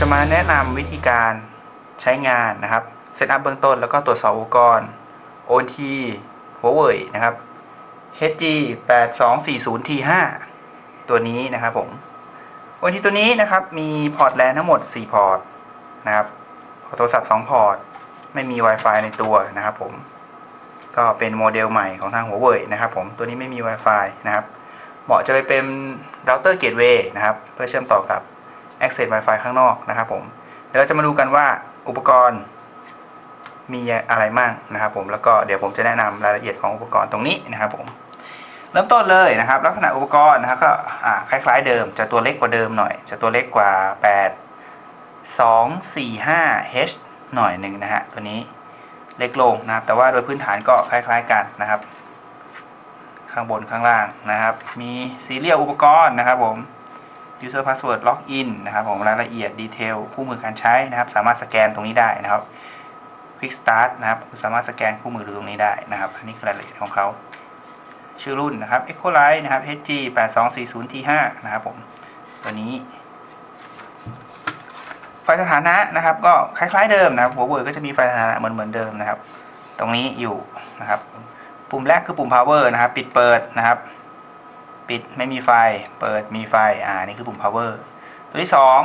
จะมาแนะนำวิธีการใช้งานนะครับเซตอัพเบื้องต้นแล้วก็ตรวจสอบอุปกรณ์ ONT หัวเว่ยนะครับ HG 8 2 4 0 T 5ตัวนี้นะครับผม ONT ตัวนี้นะครับมีพอร์ตแลนทั้งหมด 4 พอร์ตนะครับโทรศัพท์ 2 พอร์ต ไม่มี Wi-Fi ในตัวนะครับผม ก็เป็นโมเดลใหม่ของทางหัวเว่ยนะครับผม ตัวนี้ไม่มี Wi-Fi นะครับ เหมาะจะไปเป็นเราเตอร์เกตเวย์นะครับ เพื่อเชื่อมต่อกับ Access Wi-Fi ข้างนอกนะครับผมเดี๋ยวเราจะมาดูกันว่าอุปกรณ์มีอะไรมั่งนะครับผมแล้วก็เดี๋ยวผมจะแนะนำรายละเอียดของอุปกรณ์ตรงนี้นะครับผมเริ่มต้นเลยนะครับ ลักษณะอุปกรณ์นะครับก็คล้ายๆเดิมจะตัวเล็กกว่าเดิมหน่อย จะตัวเล็กกว่า 8 2 4 5 H หน่อยหนึ่งนะฮะตัวนี้เล็กลงนะครับ แต่ว่าโดยพื้นฐานก็คล้าย ๆกันนะครับ ข้างบนข้างล่างนะครับ มีซีเรียลอุปกรณ์นะครับผม user password login นะครับผมรายละเอียดดีเทลคู่มือการใช้นะครับ สามารถสแกนตรงนี้ได้นะครับ quick start นะครับสามารถสแกนคู่มือตรงนี้ได้นะครับอันนี้คือรายละเอียดของเขา ชื่อรุ่นนะครับ Echo Light นะครับ HG 8 2 4 0 T 5 นะครับผมตัวนี้ไฟสถานะนะครับก็คล้ายๆเดิมนะครับหัวเว่ยก็จะมีไฟสถานะเหมือนเหมือนเดิมนะครับ ตรงนี้อยู่นะครับ ปุ่มแรกคือปุ่ม power นะครับ ปิดเปิดนะครับ ปิดไม่มีไฟ เปิดมีไฟ อ่า นี่คือปุ่ม power ตัวที่สอง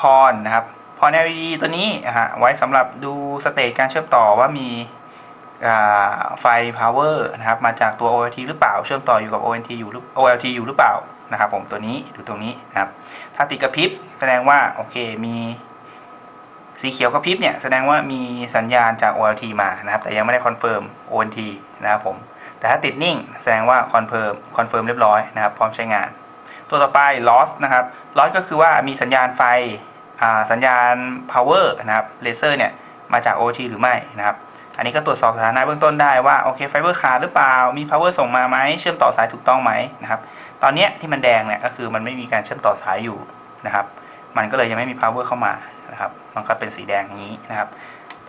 พรนะครับ พร LED ตัวนี้นะฮะ ไว้สำหรับดูสเตจการเชื่อมต่อว่ามีไฟ power นะครับ มาจากตัว OLT หรือเปล่า เชื่อมต่ออยู่กับ ONT อยู่หรือ OLT อยู่หรือเปล่า นะครับผม ตัวนี้ดูตรงนี้นะครับ ถ้าติดกระพริบแสดงว่า โอเค มีสีเขียวกระพริบเนี่ย แสดงว่ามีสัญญาณจาก OLT มานะครับ แต่ยังไม่ได้คอนเฟิร์ม ONT นะครับผม แต่ถ้าติดนิ่งแสดงว่าคอนเฟิร์มคอนเฟิร์มเรียบร้อยนะครับพร้อมใช้งาน ตัวต่อไป loss นะครับ loss ก็คือว่ามีสัญญาณไฟสัญญาณ power นะครับเลเซอร์เนี่ยมาจาก OT หรือไม่นะครับ อันนี้ก็ตรวจสอบสถานะเบื้องต้นได้ว่าโอเคไฟเบอร์ขาดหรือเปล่า มี power ส่งมาไหมเชื่อมต่อสายถูกต้องไหมนะครับ ตอนนี้ที่มันแดงเนี่ยก็คือมันไม่มีการเชื่อมต่อสายอยู่นะครับ มันก็เลยยังไม่มี power เข้ามานะครับ มันก็เป็นสีแดงอย่างนี้นะครับ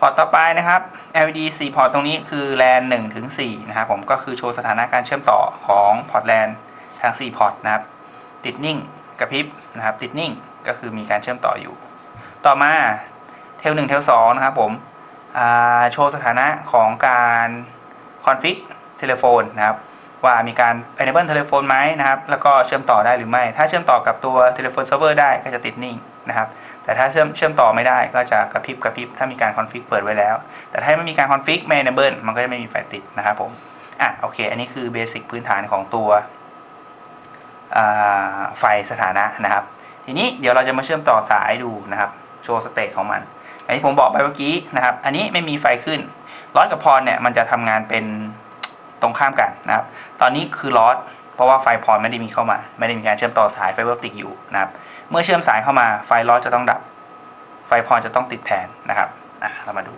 อร์ตต่อไปนะครับ LED 4 พอร์ตตรงนี้คือ LAN 1ถึง4นะครับผมก็คือโชว์สถานะการเชื่อมต่อของพอร์ต LAN ทั้ง 4 พอร์ตนะครับ ติดนิ่งกระพริบนะครับ ติดนิ่งก็คือมีการเชื่อมต่ออยู่ ต่อมาเทล1เทล2นะครับผมโชว์สถานะของการคอนฟิกเทเลโฟนนะครับ ว่ามีการ enable เทเลโฟนไหมนะครับ แล้วก็เชื่อมต่อได้หรือไม่ ถ้าเชื่อมต่อกับตัวเทเลโฟนเซิร์ฟเวอร์ได้ก็จะติดนิ่งนะครับ แต่ถ้าเชื่อมเชื่อมต่อไม่ได้ก็จะกระพริบกระพริบถ้ามีการคอนฟิกเปิดไว้แล้ว แต่ถ้าไม่มีการคอนฟิกไม่ enable มันก็จะไม่มีไฟติดนะครับผมอะโอเค อันนี้คือเบสิกพื้นฐานของตัวไฟสถานะนะครับ ทีนี้เดี๋ยวเราจะมาเชื่อมต่อสายดูนะครับโชว์สเตตของมันอันนี้ผมบอกไปเมื่อกี้นะครับ อันนี้ไม่มีไฟขึ้นลอสกับพรเนี่ยมันจะทำงานเป็นตรงข้ามกันนะครับ ตอนนี้คือลอสเพราะว่าไฟพรไม่ได้มีเข้ามา ไม่ได้มีการเชื่อมต่อสายไฟเบอร์ติกอยู่นะครับ เมื่อเชื่อมสายเข้ามาไฟลอสจะต้องดับ ไฟพรจะต้องติดแทนนะครับอะเรามาดู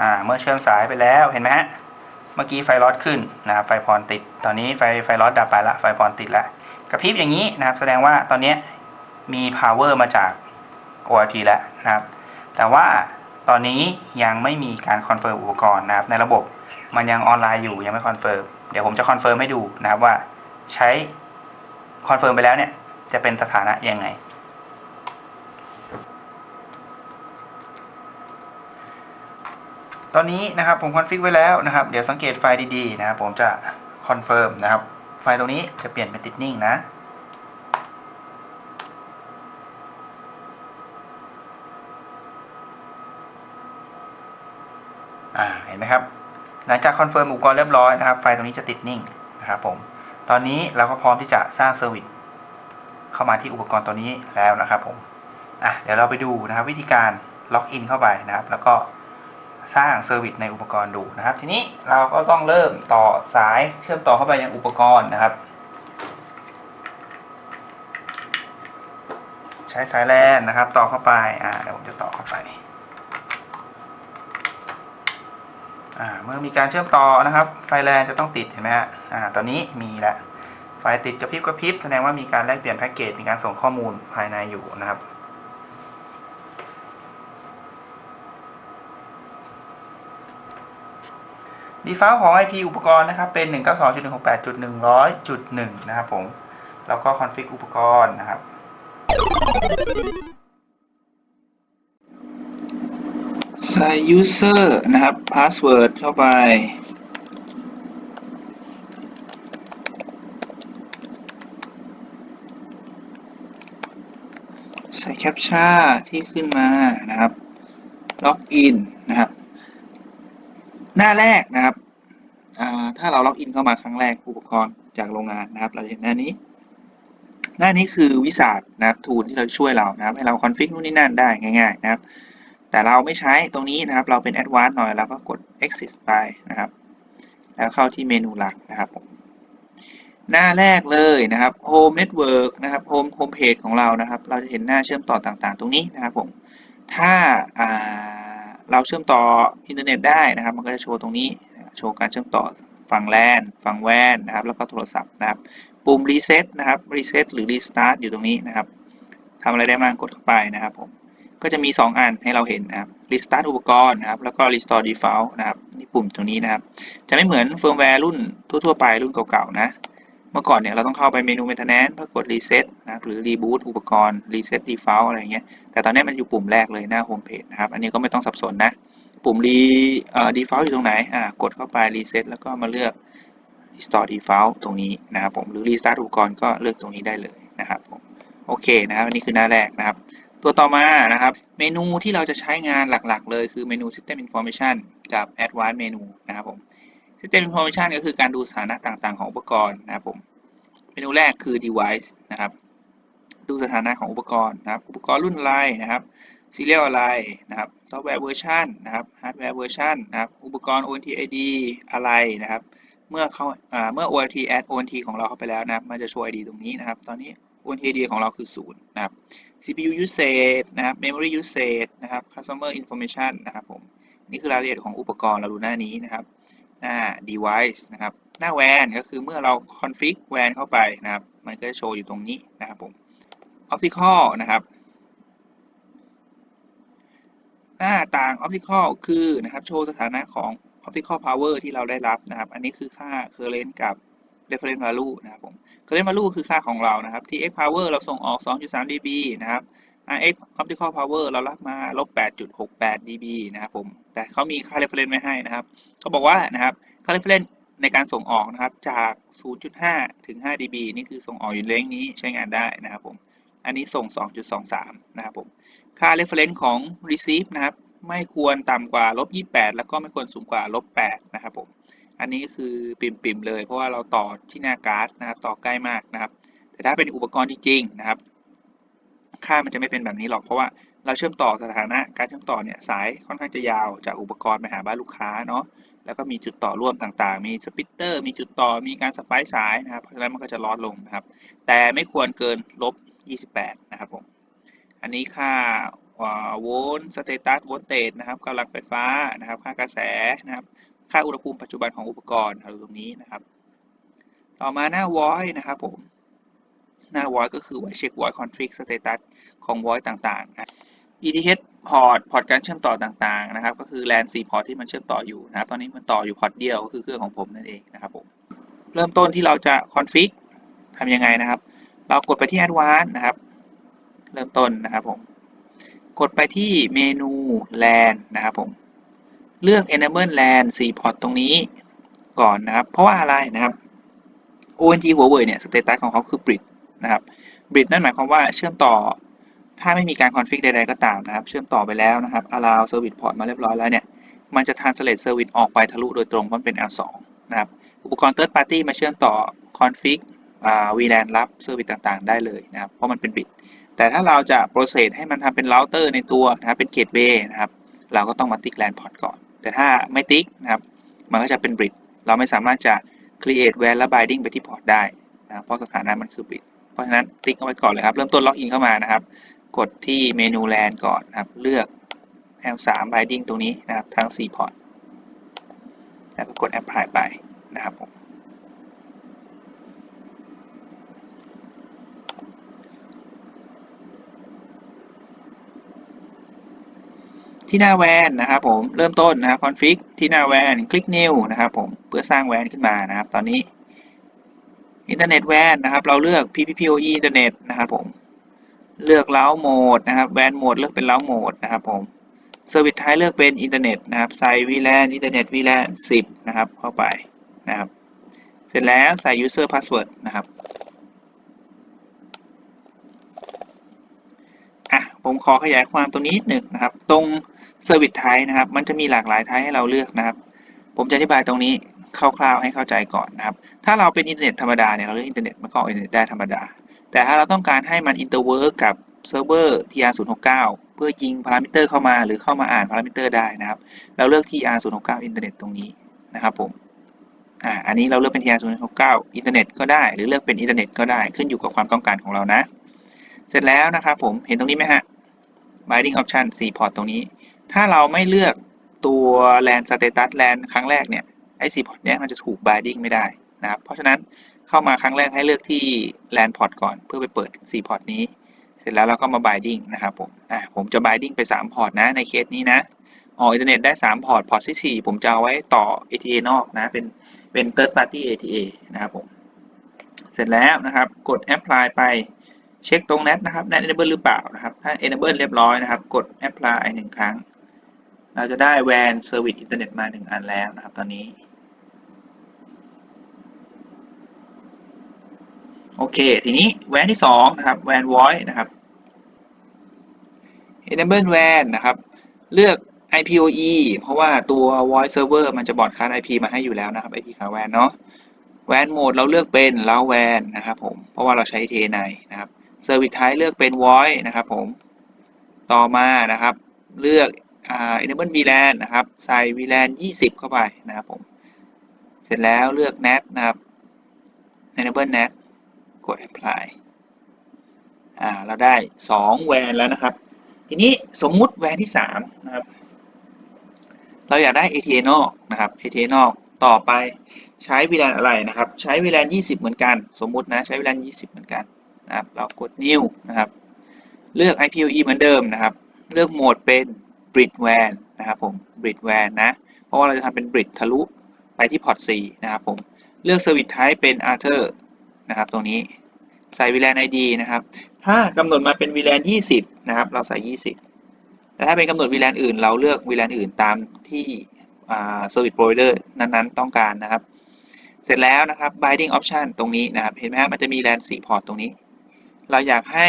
อ่าเมื่อเชื่อมสายไปแล้วเห็นไหมฮะ เมื่อกี้ไฟลอสขึ้นนะครับไฟพรติด ตอนนี้ไฟไฟลอสดับไปละไฟพรติดละกระพริบอย่างนี้นะครับ แสดงว่าตอนนี้มี power มาจาก ORT แล้วนะครับ แต่ว่า ตอนนี้ยังไม่มีการคอนเฟิร์มอุปกรณ์นะครับในระบบมันยังออนไลน์อยู่ยังไม่คอนเฟิร์มเดี๋ยวผมจะคอนเฟิร์มให้ดูนะครับว่าใช้คอนเฟิร์มไปแล้วเนี่ยจะเป็นสถานะยังไง ตอนนี้นะครับผมคอนฟิกไว้แล้วนะครับ เดี๋ยวสังเกตไฟล์ดีๆนะครับผมจะคอนเฟิร์มนะครับ ไฟล์ตรงนี้จะเปลี่ยนเป็นติดนิ่งนะ อ่าเห็นไหมครับ หลังจากคอนเฟิร์มอุปกรณ์เรียบร้อยนะครับ ไฟตรงนี้จะติดนิ่งนะครับผม ตอนนี้เราก็พร้อมที่จะสร้างเซอร์วิสเข้ามาที่อุปกรณ์ตัวนี้แล้วนะครับผม อะเดี๋ยวเราไปดูนะครับวิธีการล็อกอินเข้าไปนะครับ แล้วก็สร้างเซอร์วิสในอุปกรณ์ดูนะครับ ทีนี้เราก็ต้องเริ่มต่อสายเชื่อมต่อเข้าไปยังอุปกรณ์นะครับ ใช้สายแลนนะครับ ต่อเข้าไป อ่าเดี๋ยวผมจะต่อเข้าไป อ่า เมื่อมีการเชื่อมต่อนะครับ ไฟแลนจะต้องติดเห็นไหมฮะตอนนี้มีแล้วไฟติดกระพริบกระพริบแสดงว่ามีการแลกเปลี่ยนแพ็กเกจมีการส่งข้อมูลภายในอยู่นะครับท default ของ IP อุปกรณ์นะครับ เป็น 192.168.100.1 นะครับผม แล้วก็ config อุปกรณ์นะครับ ใส่ user นะครับ password เข้าไป ใส่แคปชั่นที่ขึ้นมานะครับ ล็อกอินนะครับ หน้าแรกนะครับถ้าเราล็อกอินเข้ามาครั้งแรกอุปกรณ์จากโรงงานนะครับ เราเห็นหน้านี้ หน้านี้คือวิสาดนะครับทูลที่เราช่วยเรานะครับ ให้เราคอนฟิกนู่นนี่นั่นได้ง่าย ๆ นะครับ แต่เราไม่ใช้ตรงนี้นะครับ เราเป็น Advanced หน่อยเราก็กด Exit ไปนะครับ แล้วเข้าที่เมนูหลักนะครับผมหน้าแรกเลยนะครับ Home Network นะครับ Home Home Page ของเรานะครับ เราจะเห็นหน้าเชื่อมต่อต่างๆ ตรงนี้นะครับผมถ้าาเราเชื่อมต่ออินเทอร์เน็ตได้นะครับ มันก็จะโชว์ตรงนี้โชว์การเชื่อมต่อฝั่ง LAN ฝั่ง WAN นะครับ แล้วก็โทรศัพท์นะครับ ปุ่ม Reset นะครับ Reset หรือ Restart อยู่ตรงนี้นะครับทำอะไรได้บ้างกดเข้าไปนะครับผม ก็จะมี 2 อันให้เราเห็นนะครับ Restart อุปกรณ์นะครับ แล้วก็ Restore Default นะครับนี่ปุ่มตรงนี้นะครับ จะไม่เหมือนเฟิร์มแวร์รุ่นทั่วๆไปรุ่นเก่าๆนะ เมื่อก่อนเนี่ยเราต้องเข้าไปเมนู Maintenance เพื่อกด Reset นะครับหรือ Reboot อุปกรณ์ Reset Default อะไรเงี้ย แต่ตอนนี้มันอยู่ปุ่มแรกเลยหน้า Home Page นะครับ อันนี้ก็ไม่ต้องสับสนนะ ปุ่ม Re Default อยู่ตรงไหน อ่า กดเข้าไป Reset แล้วก็มาเลือก Restore Default ตรงนี้นะครับผม หรือ Restart อุปกรณ์ก็เลือกตรงนี้ได้เลยนะครับผม โอเคนะครับ อันนี้คือหน้าแรกนะครับ ตัวต่อมานะครับ เมนูที่เราจะใช้งานหลักๆ เลยคือเมนู System Information กับ Advanced Menu นะครับผม System Information ก็คือการดูสถานะต่างๆ ของอุปกรณ์นะครับผมเมนูแรกคือ device นะครับ ดูสถานะของอุปกรณ์นะครับ อุปกรณ์รุ่นอะไรนะครับ serial อะไรนะครับ ซอฟต์แวร์เวอร์ชันนะครับ ฮาร์ดแวร์เวอร์ชันนะครับ อุปกรณ์ ONT ID อะไรนะครับ เมื่อเขาอ่าเมื่อ ONT add ONT ของเราเข้าไปแล้วนะครับ มันจะโชว์ ID ตรงนี้นะครับ ตอนนี้ ONT ID ของเราคือ0นะครับ CPU usage นะครับ memory usage นะครับ customer information นะครับผมนี่คือรายละเอียดของอุปกรณ์เราดูหน้านี้นะครับหน้า device นะครับหน้า WAN ก็คือเมื่อเรา config WAN เข้าไปนะครับ มันก็จะโชว์อยู่ตรงนี้นะครับผม optical นะครับหน้าต่าง optical คือนะครับโชว์สถานะของ optical power ที่เราได้รับนะครับ อันนี้คือค่า current กับ reference value นะครับผม current value คือค่าของเรานะครับที่ x power เราส่งออก 2.3 dB นะครับ RX optical power เรารับมาลบ8.68 dB นะครับผม แต่เขามีค่า reference ไว้ให้นะครับเขาบอกว่านะครับค่า reference ในการส่งออกนะครับจาก 0.5 ถึง 5 dB นี่คือส่งออกอยู่เลนนี้ใช้งานได้นะครับผม อันนี้ส่ง 2.23 นะครับผม ค่า reference ของ receive นะครับ ไม่ควรต่ำกว่าลบ28 แล้วก็ไม่ควรสูงกว่าลบ8นะครับผม อันนี้คือปิ่มๆเลย เพราะว่าเราต่อที่หน้าการ์ดนะครับ ต่อใกล้มากนะครับ แต่ถ้าเป็นอุปกรณ์จริงๆนะครับ ค่ามันจะไม่เป็นแบบนี้หรอก เพราะว่าเราเชื่อมต่อสถานะ การเชื่อมต่อเนี่ยสายค่อนข้างจะยาวจากอุปกรณ์ไปหาบ้านลูกค้าเนาะ แล้วก็มีจุดต่อร่วมต่างๆ มีสปิตเตอร์ มีจุดต่อ มีการสไปซ์สายนะครับ เพราะฉะนั้นมันก็จะลดลงนะครับ แต่ไม่ควรเกินลบ 28 นะครับผม อันนี้ค่าโวลต์สเตตัสโวลเตจนะครับกำลังไฟฟ้านะครับ ค่ากระแสนะครับ ค่าอุณหภูมิปัจจุบันของอุปกรณ์เอาตรงนี้นะครับ ต่อมาหน้า void นะครับผม หน้า void ก็คือไว้เช็ค void config status ของ void ต่างๆนะ ETH port พอร์ตการเชื่อมต่อต่างๆนะครับ ก็คือ LAN 4พอร์ตที่มันเชื่อมต่ออยู่นะครับ ตอนนี้มันต่ออยู่พอร์ตเดียวก็คือเครื่องของผมนั่นเองนะครับผม เริ่มต้นที่เราจะ config ทำยังไงนะครับ เรากดไปที่ advanced นะครับ เริ่มต้นนะครับผม กดไปที่เมนู LAN นะครับผม เลือก enable LAN 4พอร์ตตรงนี้ก่อนนะครับ เพราะว่าอะไรนะครับ ONT Huawei เนี่ยสเตตัสของเขาคือ bridge นะครับ bridge นั่นหมายความว่าเชื่อมต่อ ถ้าไม่มีการคอนฟิกใดๆก็ตามนะครับ เชื่อมต่อไปแล้วนะครับ allow service port มาเรียบร้อยแล้วเนี่ย มันจะ translate service ออกไปทะลุโดยตรงเพราะเป็น L2 นะครับ อุปกรณ์ third party มาเชื่อมต่อ config อ่า VLAN รับ service ต่างๆ ได้เลยนะครับ เพราะมันเป็น bit แต่ถ้าเราจะ process ให้มันทำเป็น router ในตัวนะครับ เป็น gateway นะครับ เราก็ต้องมาติ๊ก LAN port ก่อน แต่ถ้าไม่ติ๊กนะครับ มันก็จะเป็นบริดเราไม่สามารถจะ create WAN และ binding ไปที่พอร์ตได้นะครับเพราะสถานะมันคือบริดเพราะฉะนั้นติ๊กเอาไว้ก่อนเลยครับ เริ่มต้นล็อกอินเข้ามานะครับ กดที่เมนูแลนก่อนนะครับ เลือก L3 binding ตรงนี้นะครับทั้ง4พอร์ตแล้วก็กด apply ไปนะครับผม ที่หน้าแวนนะครับผมเริ่มต้นนะครับ config ที่หน้าแวนคลิก new นะครับผมเพื่อสร้างแวนขึ้นมานะครับ ตอนนี้อินเทอร์เน็ตแวนนะครับ เราเลือก PPPoE อินเทอร์เน็ตนะครับผมเลือกเล้าโหมดนะครับแวนโหมดเลือกเป็นเล้าโหมดนะครับผมเซอร์วิสท้ายเลือกเป็นอินเทอร์เน็ตนะครับใส่ VLAN อินเทอร์เน็ต VLAN 10นะครับเข้าไปนะครับ เสร็จแล้วใส่ user password นะครับอะผมขอขยายความตรงนี้นิดหนึ่งนะครับ ตรง เซอร์วิสไทป์นะครับ มันจะมีหลากหลายไทป์ให้เราเลือกนะครับ ผมจะอธิบายตรงนี้คร่าวๆให้เข้าใจก่อนนะครับ ถ้าเราเป็นอินเทอร์เน็ตธรรมดาเนี่ยเราเลือกอินเทอร์เน็ตมันก็ออกอินเทอร์เน็ตได้ธรรมดา แต่ถ้าเราต้องการให้มันอินเตอร์เวิร์กกับเซิร์ฟเวอร์ TR069 เพื่อยิงพารามิเตอร์เข้ามาหรือเข้ามาอ่านพารามิเตอร์ได้นะครับ เราเลือก TR069 อินเทอร์เน็ตตรงนี้นะครับผม อ่า อันนี้เราเลือกเป็น TR069 อินเทอร์เน็ตก็ได้ หรือเลือกเป็นอินเทอร์เน็ตก็ได้ขึ้นอยู่กับความต้องการของเรานะ เสร็จแล้วนะครับผม เห็นตรงนี้ไหมฮะ binding option 4พอร์ตตรงนี้ ถ้าเราไม่เลือกตัว LAN status LAN ครั้งแรกเนี่ยไอ้4พอร์ตเนี้ยมันจะถูก binding ไม่ได้นะครับ เพราะฉะนั้นเข้ามาครั้งแรกให้เลือกที่ LAN port ก่อนเพื่อไปเปิด4พอร์ตนี้ เสร็จแล้วเราก็มา binding นะครับผมอ่าผมจะ binding ไป3พอร์ตนะในเคสนี้นะออกอินเทอร์เน็ตได้3พอร์ตพอร์ตที่4ผมจะเอาไว้ต่อ ATA นอกนะเป็นเป็น third party ATA นะครับผมเสร็จแล้วนะครับกด apply ไปเช็คตรง NAT นะครับ NAT enable หรือเปล่านะครับ ถ้า enable เรียบร้อยนะครับ กด apply หนึ่งครั้ง เราจะได้ WAN service internet มา1อันแล้วนะครับตอนนี้ โอเค ทีนี้ WAN ที่2นะครับ WAN voice นะครับ enable WAN นะครับ เลือก IPOE เพราะว่าตัว voice server มันจะบอดคาส IP มาให้อยู่แล้วนะครับ IP ขา WAN เนาะ WAN mode เราเลือกเป็นเล้า WAN นะครับผม เพราะว่าเราใช้ ATA ในนะครับ Service Type เลือกเป็น voice นะครับผม ต่อมานะครับ เลือก enable VLAN นะครับใส่ VLAN 20 เข้าไปนะครับผมเสร็จแล้วเลือก NAT นะครับ enable NAT กด apply อ่าเราได้2 WAN แล้วนะครับ ทีนี้สมมุติ WAN ที่ 3 นะครับ เราอยากได้ ATA นอกนะครับ ATA นอกต่อไปใช้ VLAN อะไรนะครับ ใช้ VLAN 20 เหมือนกัน สมมุตินะใช้ VLAN 20 เหมือนกันนะครับ เรากด new นะครับ เลือก IPOE เหมือนเดิมนะครับ เลือกโหมดเป็น bridge WAN นะครับผม bridge WAN นะ เพราะว่าเราจะทำเป็น bridge ทะลุไปที่พอร์ต4นะครับผม เลือก service type เป็น Arthur นะครับ ตรงนี้ใส่ VLAN ID นะครับ ถ้ากำหนดมาเป็น VLAN 20 นะครับ เราใส่ 20 แต่ถ้าเป็นกำหนด VLAN อื่น เราเลือก VLAN อื่นตามที่อ่า service provider นั้นๆ ต้องการนะครับ เสร็จแล้วนะครับ binding option ตรงนี้นะครับ เห็นไหมครับมันจะมี LAN 4พอร์ตตรงนี้ เราอยากให้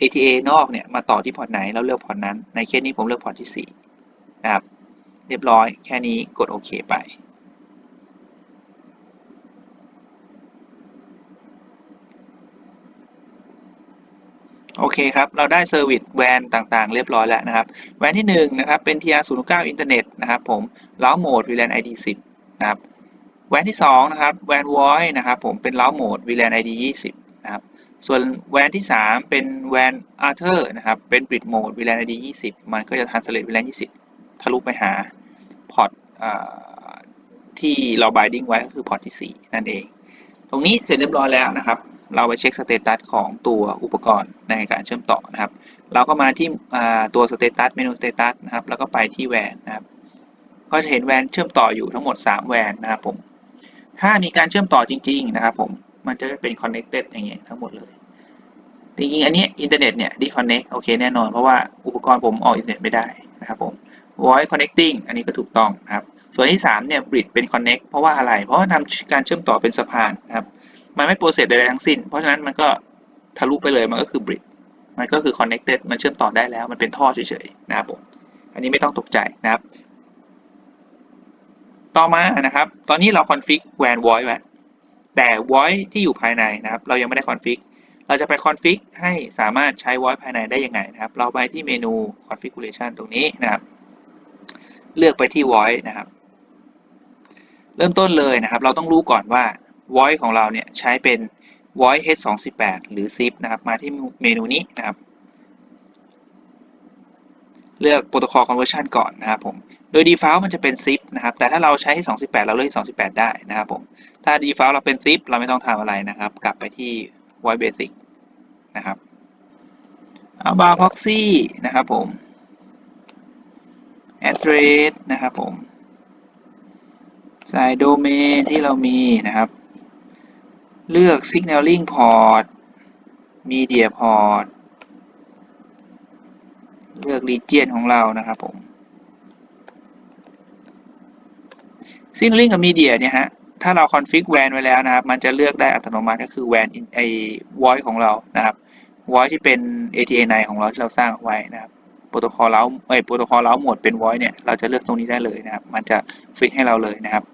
ATA นอกเนี่ยมาต่อที่พอร์ตไหนเราเลือกพอร์ตนั้น ในเคสนี้ผมเลือกพอร์ตที่4นะครับ เรียบร้อยแค่นี้กดโอเคไปโอเคครับ เราได้เซอร์วิสแวนต่างๆ เรียบร้อยแล้วนะครับ แวนที่1นะครับเป็น TR09 อินเทอร์เน็ตนะครับผมเล้าโหมด VLAN ID 10 นะครับ แวนที่2นะครับแวน voice นะครับผมเป็นเล้าโหมด VLAN ID 20นะครับ ส่วนแวนที่ 3 เป็นแวน Arthur นะครับ เป็น bridge mode VLAN ID 20มันก็จะ translate VLAN 20ทะลุไปหาพอร์ตที่เรา binding ไว้ก็คือพอร์ตที่ 4 นั่นเอง ตรงนี้เสร็จเรียบร้อยแล้วนะครับ เราไปเช็คสเตตัสของตัวอุปกรณ์ในการเชื่อมต่อนะครับ เราก็มาที่ตัวสเตตัสเมนูสเตตัสนะครับ แล้วก็ไปที่แวนนะครับ ก็จะเห็นแวนเชื่อมต่ออยู่ทั้งหมด 3 แวนนะครับผม ถ้ามีการเชื่อมต่อจริง ๆ นะครับผม มันจะเป็น connected อย่างเงี้ยทั้งหมดเลย จริงๆ อันนี้อินเทอร์เน็ตเนี่ย disconnect โอเคแน่นอน เพราะว่าอุปกรณ์ผมออกอินเทอร์เน็ตไม่ได้นะครับผม voice connecting อันนี้ก็ถูกต้องนะครับ ส่วนที่ 3 เนี่ย bridge เป็น connect เพราะว่าอะไร เพราะว่าทำการเชื่อมต่อเป็นสะพานนะครับ มันไม่โปรเซสใดๆทั้งสิ้น เพราะฉะนั้นมันก็ทะลุไปเลย มันก็คือ bridge มันก็คือ connected มันเชื่อมต่อได้แล้ว มันเป็นท่อเฉยๆ นะครับผม อันนี้ไม่ต้องตกใจนะครับ ต่อมานะครับ ตอนนี้เรา config WAN voice ไว แต่ voice ที่อยู่ภายในนะครับ เรายังไม่ได้ config เราจะไป config ให้สามารถใช้ voice ภายในได้ยังไงนะครับ เราไปที่เมนู configuration ตรงนี้นะครับ เลือกไปที่ voice นะครับ เริ่มต้นเลยนะครับ เราต้องรู้ก่อนว่า voice ของเราเนี่ยใช้เป็น voice h218 หรือ zip นะครับ มาที่เมนูนี้นะครับ เลือก protocol conversion ก่อนนะครับผม โดย default มันจะเป็น zip นะครับ แต่ถ้าเราใช้ h218 เราเลือก h218 ได้นะครับผม ถ้า default เราเป็น zip เราไม่ต้องทำอะไรนะครับ กลับไปที่ voice basic นะครับ outbound proxy นะครับผม address นะครับผมใส่โดเมนที่เรามีนะครับ เลือก signaling port media port เลือก region ของเรานะครับผม signaling กับ media เนี่ยฮะถ้าเรา config WAN ไว้แล้วนะครับ มันจะเลือกได้อัตโนมัติก็คือ WAN ไอ้ voice ของเรานะครับ voice ที่เป็น ATA9 ของเราที่เราสร้างเอาไว้นะครับโปรโตคอลเล้าเอ้โปรโตคอลเล้าหมดเป็น voice เนี่ยเราจะเลือกตรงนี้ได้เลยนะครับ มันจะฟิกให้เราเลยนะครับ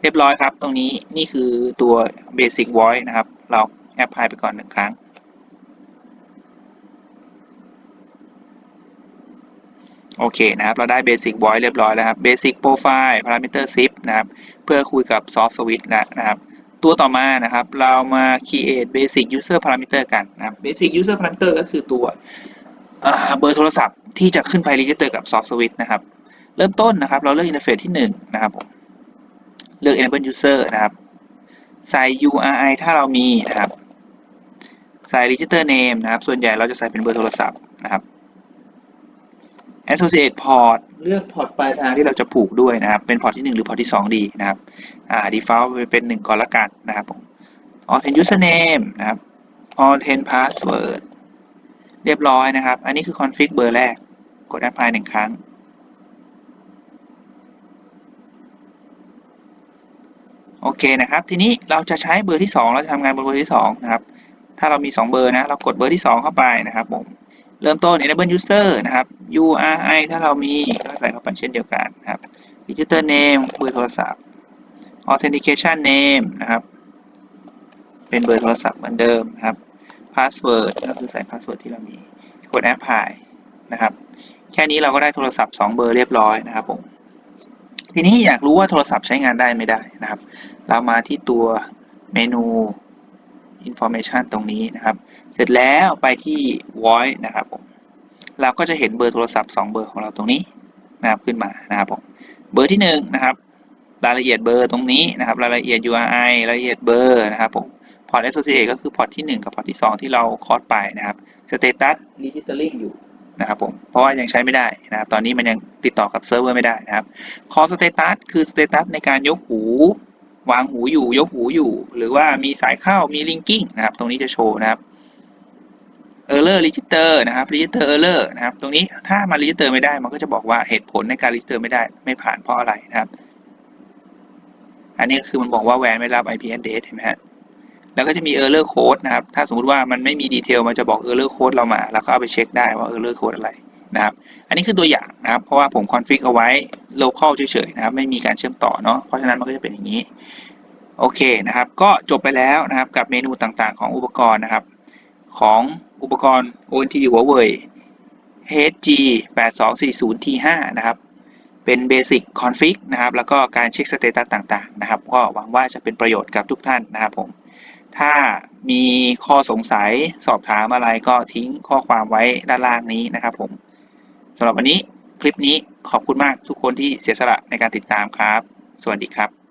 เรียบร้อยครับ ตรงนี้นี่คือตัว basic voice นะครับ เราแอปพลายไปก่อนหนึ่งครั้ง โอเคนะครับ เราได้ basic voice เรียบร้อยแล้วครับ basic profile parameter zip นะครับ เพื่อคุยกับ soft switch นะครับ ตัวต่อมานะครับ เรามา create basic user parameter กันนะครับ basic user parameter ก็คือตัวเบอร์โทรศัพท์ที่จะขึ้นไป register กับ soft switch นะครับ เริ่มต้นนะครับ เราเลือก interface ที่ 1 นะครับ เลือก enable user นะครับใส่ URI ถ้าเรามีนะครับ ใส่ register name นะครับ ส่วนใหญ่เราจะใส่เป็นเบอร์โทรศัพท์นะครับ associate port เลือกพอร์ตปลายทางที่เราจะผูกด้วยนะครับ เป็นพอร์ตที่ 1 หรือพอร์ตที่ 2 ดีนะครับ อ่า default เป็น 1 ก่อนละกันนะครับผม authent username นะครับ authent password เรียบร้อยนะครับ อันนี้คือ config เบอร์แรก กด apply หนึ่งครั้ง โอเคนะครับ ทีนี้เราจะใช้เบอร์ที่ 2 เราจะทำงานบนเบอร์ที่ 2 นะครับ ถ้าเรามี 2 เบอร์นะ เรากดเบอร์ที่ 2 เข้าไปนะครับผม เริ่มต้น enable user นะครับ URI ถ้าเรามีก็ใส่เข้าไปเช่นเดียวกันนะครับ register name เบอร์โทรศัพท์ authentication name นะครับ เป็นเบอร์โทรศัพท์เหมือนเดิมนะครับ password ก็คือใส่ password ที่เรามี กด apply นะครับ แค่นี้เราก็ได้โทรศัพท์ 2 เบอร์เรียบร้อยนะครับผม ทีนี้อยากรู้ว่าโทรศัพท์ใช้งานได้ไม่ได้นะครับ เรามาที่ตัวเมนู information ตรงนี้นะครับ เสร็จแล้วไปที่ voice นะครับผมเราก็จะเห็นเบอร์โทรศัพท์ 2 เบอร์ของเราตรงนี้นะครับขึ้นมานะครับผมเบอร์ที่1นะครับรายละเอียดเบอร์ตรงนี้นะครับรายละเอียด URI รายละเอียดเบอร์นะครับผมพอร์ต associate ก็คือพอร์ตที่ 1 กับพอร์ตที่ 2 ที่เราคอร์สไปนะครับ status registering อยู่นะครับผมเพราะว่ายังใช้ไม่ได้นะครับ ตอนนี้มันยังติดต่อกับเซิร์ฟเวอร์ไม่ได้นะครับ call status คือ status ในการยกหู วางหูอยู่ยกหูอยู่ หรือว่ามีสายเข้ามี linking นะครับ ตรงนี้จะโชว์นะครับ error register นะครับ register error นะครับ ตรงนี้ถ้ามัน register ไม่ได้มันก็จะบอกว่าเหตุผลในการ register ไม่ได้ไม่ผ่านเพราะอะไรนะครับ อันนี้คือมันบอกว่าแวนไม่รับ IP address เห็นไหมฮะแล้วก็จะมี error code นะครับ ถ้าสมมติว่ามันไม่มีดีเทลมันจะบอก error code เรามา แล้วก็เอาไปเช็คได้ว่า error code อะไรนะครับ อันนี้คือตัวอย่างนะครับ เพราะว่าผม config เอาไว้ local เฉยๆนะครับ ไม่มีการเชื่อมต่อเนาะ เพราะฉะนั้นมันก็จะเป็นอย่างนี้ โอเคนะครับ ก็จบไปแล้วนะครับกับเมนูต่างๆ ของอุปกรณ์นะครับ ของอุปกรณ์ ONT Huawei HG 8240 T5 นะครับ เป็น Basic Config นะครับ แล้วก็การเช็คสเตตัสต่างๆ นะครับ ก็หวังว่าจะเป็นประโยชน์กับทุกท่านนะครับผม ถ้ามีข้อสงสัยสอบถามอะไรก็ทิ้งข้อความไว้ด้านล่างนี้นะครับผมสำหรับวันนี้คลิปนี้ขอบคุณมากทุกคนที่เสียสละในการติดตามครับ สวัสดีครับ